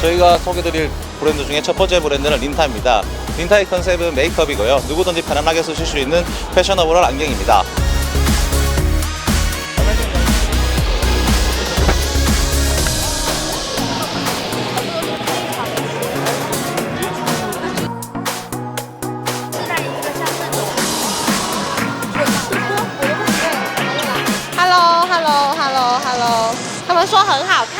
저희가 소개드릴 브랜드 중에 첫 번째 브랜드는 린타입니다. 린타의 컨셉은 메이크업이고요. 누구든지 편안하게 쓰실 수 있는 패셔너블한 안경입니다. Hello Hello Hello Hello，他们说很好看，我们的